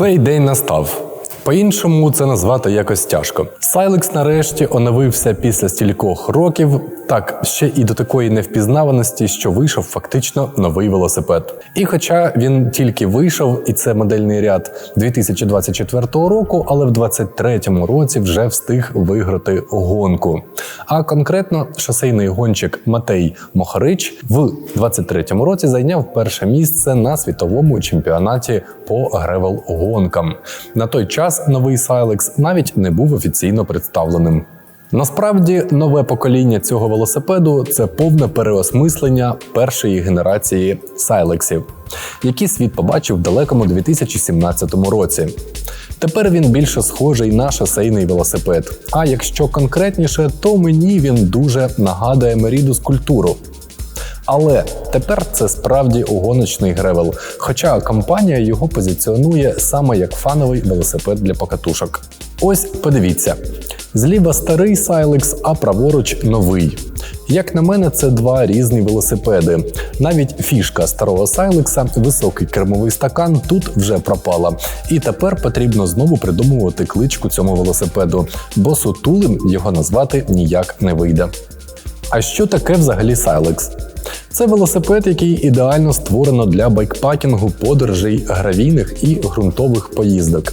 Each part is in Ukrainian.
Цей день настав. По-іншому це назвати якось тяжко. Сайлекс нарешті оновився після стількох років, так ще і до такої невпізнаваності, що вийшов фактично новий велосипед. І хоча він тільки вийшов, і це модельний ряд 2024 року, але в 2023 році вже встиг виграти гонку. А конкретно шосейний гонщик Матей Мохарич в 2023 році зайняв перше місце на світовому чемпіонаті по гревел-гонкам. На той час новий Сайлекс навіть не був офіційно представленим. Насправді, нове покоління цього велосипеду це повне переосмислення першої генерації Сайлексів, які світ побачив в далекому 2017 році. Тепер він більше схожий на шосейний велосипед. А якщо конкретніше, то мені він дуже нагадує Меріду скульптуру. Але тепер це справді гоночний гревел, хоча компанія його позиціонує саме як фановий велосипед для покатушок. Ось подивіться: зліва старий Silex, а праворуч новий. Як на мене, це два різні велосипеди. Навіть фішка старого Сайлекса, високий кермовий стакан, тут вже пропала. І тепер потрібно знову придумувати кличку цьому велосипеду, бо сутулим його назвати ніяк не вийде. А що таке взагалі Silex? Це велосипед, який ідеально створено для байкпакінгу, подорожей, гравійних і ґрунтових поїздок.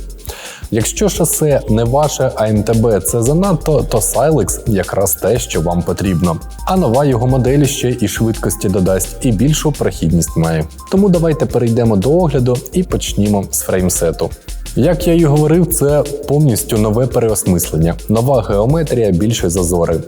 Якщо шосе не ваше, а МТБ це занадто, то Silex якраз те, що вам потрібно. А нова його модель ще і швидкості додасть, і більшу прохідність має. Тому давайте перейдемо до огляду і почнімо з фреймсету. Як я і говорив, це повністю нове переосмислення, нова геометрія, більше зазори.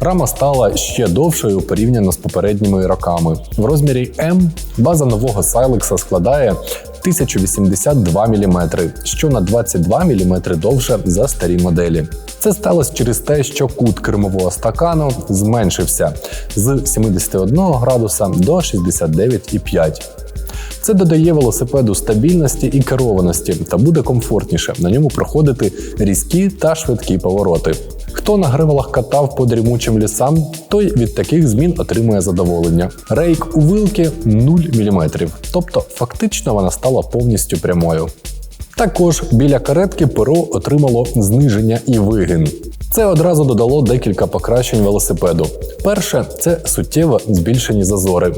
Рама стала ще довшою порівняно з попередніми роками. В розмірі М база нового Silex складає 1082 мм, що на 22 мм довше за старі моделі. Це сталося через те, що кут кермового стакану зменшився з 71 градуса до 69,5. Це додає велосипеду стабільності і керованості та буде комфортніше на ньому проходити різкі та швидкі повороти. Хто на гривелах катав по дрімучим лісам, той від таких змін отримує задоволення. Рейк у вилки 0 мм, тобто фактично вона стала повністю прямою. Також біля каретки перо отримало зниження і вигин. Це одразу додало декілька покращень велосипеду. Перше це суттєво збільшені зазори,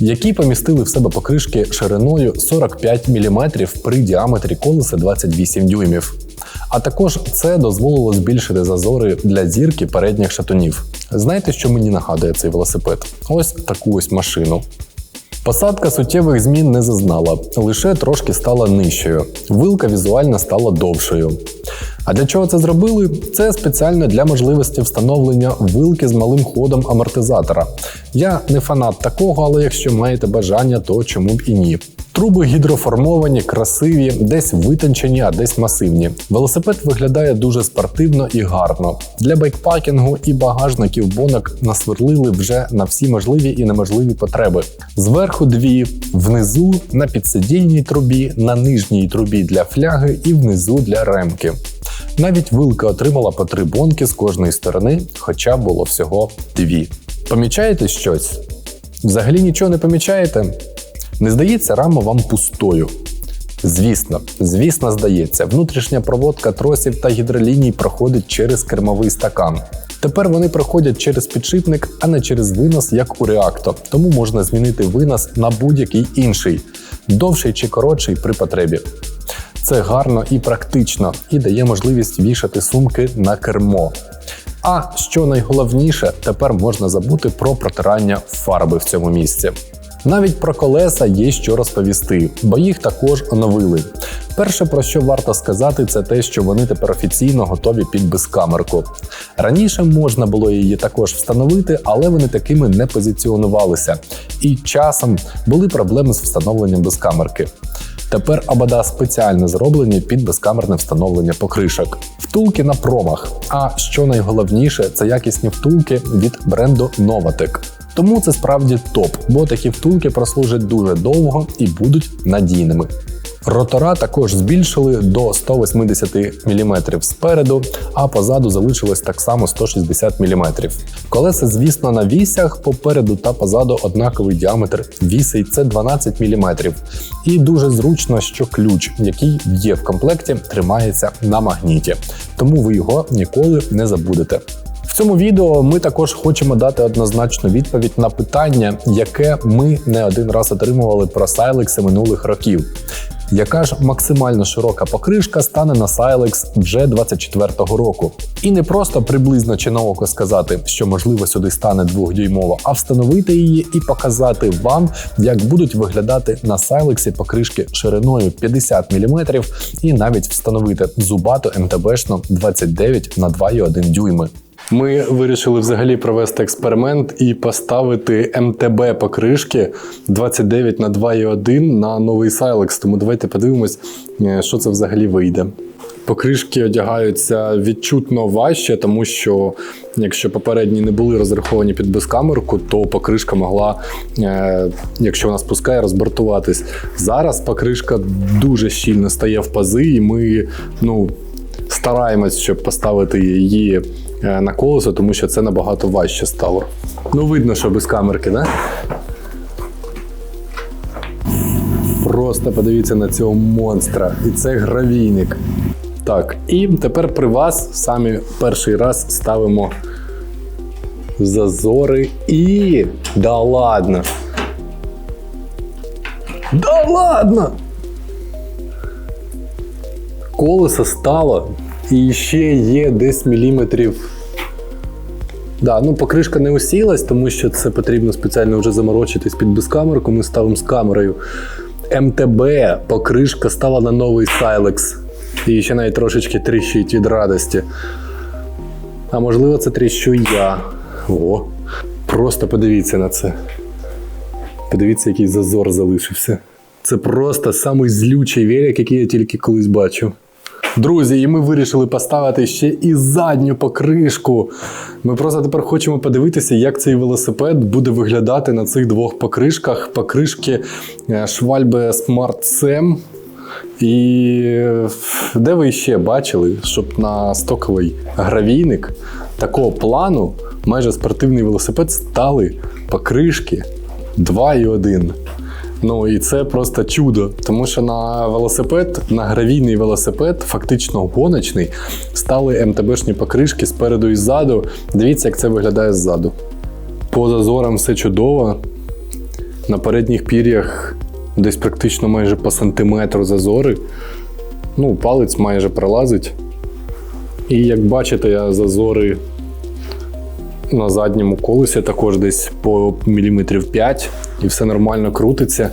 які помістили в себе покришки шириною 45 мм при діаметрі колеса 28 дюймів. А також це дозволило збільшити зазори для зірки передніх шатунів. Знаєте, що мені нагадує цей велосипед? Ось таку ось машину. Посадка суттєвих змін не зазнала, лише трошки стала нижчою. Вилка візуально стала довшою. А для чого це зробили? Це спеціально для можливості встановлення вилки з малим ходом амортизатора. Я не фанат такого, але якщо маєте бажання, то чому б і ні. Труби гідроформовані, красиві, десь витончені, а десь масивні. Велосипед виглядає дуже спортивно і гарно. Для байкпакінгу і багажників бонок насверлили вже на всі можливі і неможливі потреби. Зверху дві, внизу на підсидільній трубі, на нижній трубі для фляги і внизу для ремки. Навіть вилка отримала по три бонки з кожної сторони, хоча було всього дві. Помічаєте щось? Взагалі нічого не помічаєте? Не здається рама вам пустою. Звісно, звісно, здається, внутрішня проводка тросів та гідроліній проходить через кермовий стакан. Тепер вони проходять через підшипник, а не через винос, як у реакто, тому можна змінити винос на будь-який інший, довший чи коротший при потребі. Це гарно і практично і дає можливість вішати сумки на кермо. А що найголовніше, тепер можна забути про протирання фарби в цьому місці. Навіть про колеса є що розповісти, бо їх також оновили. Перше, про що варто сказати, це те, що вони тепер офіційно готові під безкамерку. Раніше можна було її також встановити, але вони такими не позиціонувалися. І часом були проблеми з встановленням безкамерки. Тепер абада спеціально зроблені під безкамерне встановлення покришок. Втулки на промах. А що найголовніше, це якісні втулки від бренду Novatec. Тому це справді топ, бо такі втулки прослужать дуже довго і будуть надійними. Ротора також збільшили до 180 мм спереду, а позаду залишилось так само 160 мм. Колеса, звісно, на вісях попереду та позаду однаковий діаметр віси це 12 мм. І дуже зручно, що ключ, який є в комплекті, тримається на магніті, тому ви його ніколи не забудете. В цьому відео ми також хочемо дати однозначну відповідь на питання, яке ми не один раз отримували про сайлекси минулих років. Яка ж максимально широка покришка стане на Silex вже 24-го року? І не просто приблизно чи на око сказати, що можливо сюди стане двохдюймово, а встановити її і показати вам, як будуть виглядати на Silex покришки шириною 50 мм і навіть встановити зубату МТБшну 29 на 2,1 дюйми. Ми вирішили взагалі провести експеримент і поставити МТБ покришки 29 на 2,1 на новий Silex. Тому давайте подивимось, е, що це взагалі вийде. Покришки одягаються відчутно важче, тому що якщо попередні не були розраховані під безкамерку, то покришка могла, е, якщо вона спускає, розбортуватись. Зараз покришка дуже щільно стає в пази, і ми ну, стараємось, щоб поставити її на колесо, тому що це набагато важче стало. Ну, видно, що без камерки, да? Просто подивіться на цього монстра. І це гравійник. Так, і тепер при вас самі перший раз ставимо зазори і. Да ладно. Да ладно! Колесо стало і ще є десь міліметрів. Да, ну покришка не усілась, тому що це потрібно спеціально вже заморочитись під безкамерку. Ми ставимо з камерою. МТБ покришка стала на новий Silex. І ще навіть трошечки тріщить від радості. А можливо, це тріщу я. О, просто подивіться на це. Подивіться, який зазор залишився. Це просто самий злючий велик, який я тільки колись бачив. Друзі, і ми вирішили поставити ще і задню покришку. Ми просто тепер хочемо подивитися, як цей велосипед буде виглядати на цих двох покришках. Покришки е, Schwalbe Smart Sam. І де ви ще бачили, щоб на стоковий гравійник такого плану майже спортивний велосипед стали покришки 2 і 1. Ну і це просто чудо, тому що на велосипед, на гравійний велосипед, фактично гоночний, стали МТБшні покришки спереду і ззаду. Дивіться, як це виглядає ззаду. По зазорам все чудово. На передніх пір'ях десь практично майже по сантиметру зазори. Ну, палець майже пролазить. І як бачите, я зазори на задньому колесі також десь по міліметрів 5 і все нормально крутиться.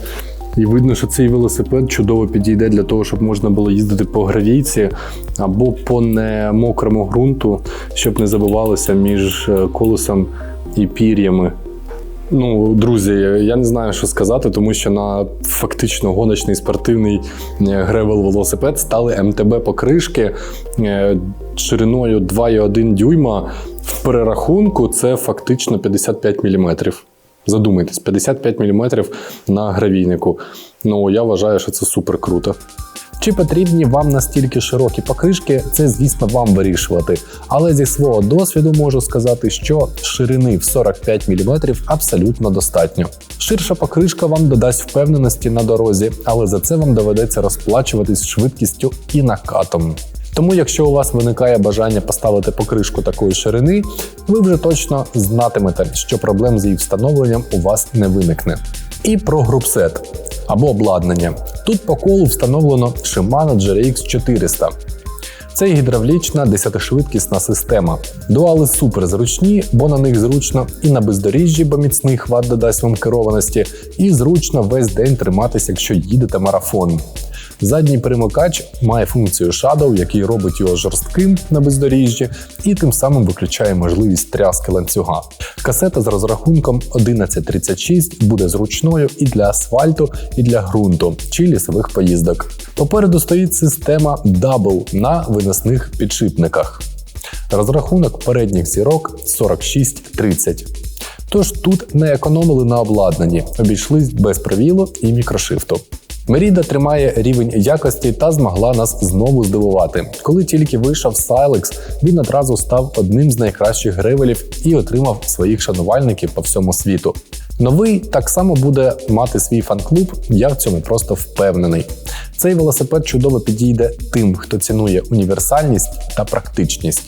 І видно, що цей велосипед чудово підійде для того, щоб можна було їздити по гравійці або по немокрому ґрунту, щоб не забивалося між е, колесом і пір'ями. Ну, друзі, я не знаю, що сказати, тому що на фактично гоночний спортивний гревел велосипед стали МТБ покришки е, шириною 2,1 дюйма. В перерахунку це фактично 55 мм. Задумайтесь, 55 мм на гравійнику. Ну я вважаю, що це супер круто. Чи потрібні вам настільки широкі покришки, це, звісно, вам вирішувати. Але зі свого досвіду можу сказати, що ширини в 45 мм абсолютно достатньо. Ширша покришка вам додасть впевненості на дорозі, але за це вам доведеться розплачуватись швидкістю і накатом. Тому, якщо у вас виникає бажання поставити покришку такої ширини, ви вже точно знатимете, що проблем з її встановленням у вас не виникне. І про групсет або обладнання. Тут по колу встановлено Shimano GRX 400. Це гідравлічна 10-швидкісна система. Дуали супер зручні, бо на них зручно і на бездоріжжі, бо міцний хват додасть вам керованості, і зручно весь день триматися, якщо їдете марафон. Задній перемикач має функцію Shadow, який робить його жорстким на бездоріжжі, і тим самим виключає можливість тряски ланцюга. Касета з розрахунком 1136 буде зручною і для асфальту, і для ґрунту чи лісових поїздок. Попереду стоїть система Double на виносних підшипниках. Розрахунок передніх зірок 46-30. Тож тут не економили на обладнанні, обійшлись без провілу і мікрошифту. Меріда тримає рівень якості та змогла нас знову здивувати. Коли тільки вийшов Silex, він одразу став одним з найкращих гревелів і отримав своїх шанувальників по всьому світу. Новий так само буде мати свій фан-клуб, я в цьому просто впевнений. Цей велосипед чудово підійде тим, хто цінує універсальність та практичність.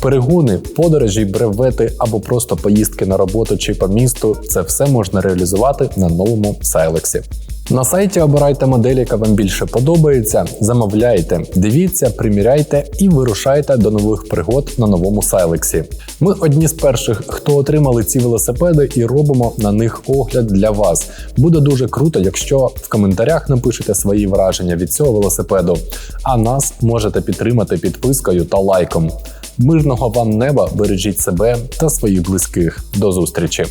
Перегони, подорожі, бревети або просто поїздки на роботу чи по місту це все можна реалізувати на новому Сайлексі. На сайті обирайте модель, яка вам більше подобається, замовляйте, дивіться, приміряйте і вирушайте до нових пригод на новому Сайлексі. Ми одні з перших, хто отримали ці велосипеди, і робимо на них огляд для вас. Буде дуже круто, якщо в коментарях напишете свої враження від цього велосипеду. А нас можете підтримати підпискою та лайком. Мирного вам неба, бережіть себе та своїх близьких. До зустрічі!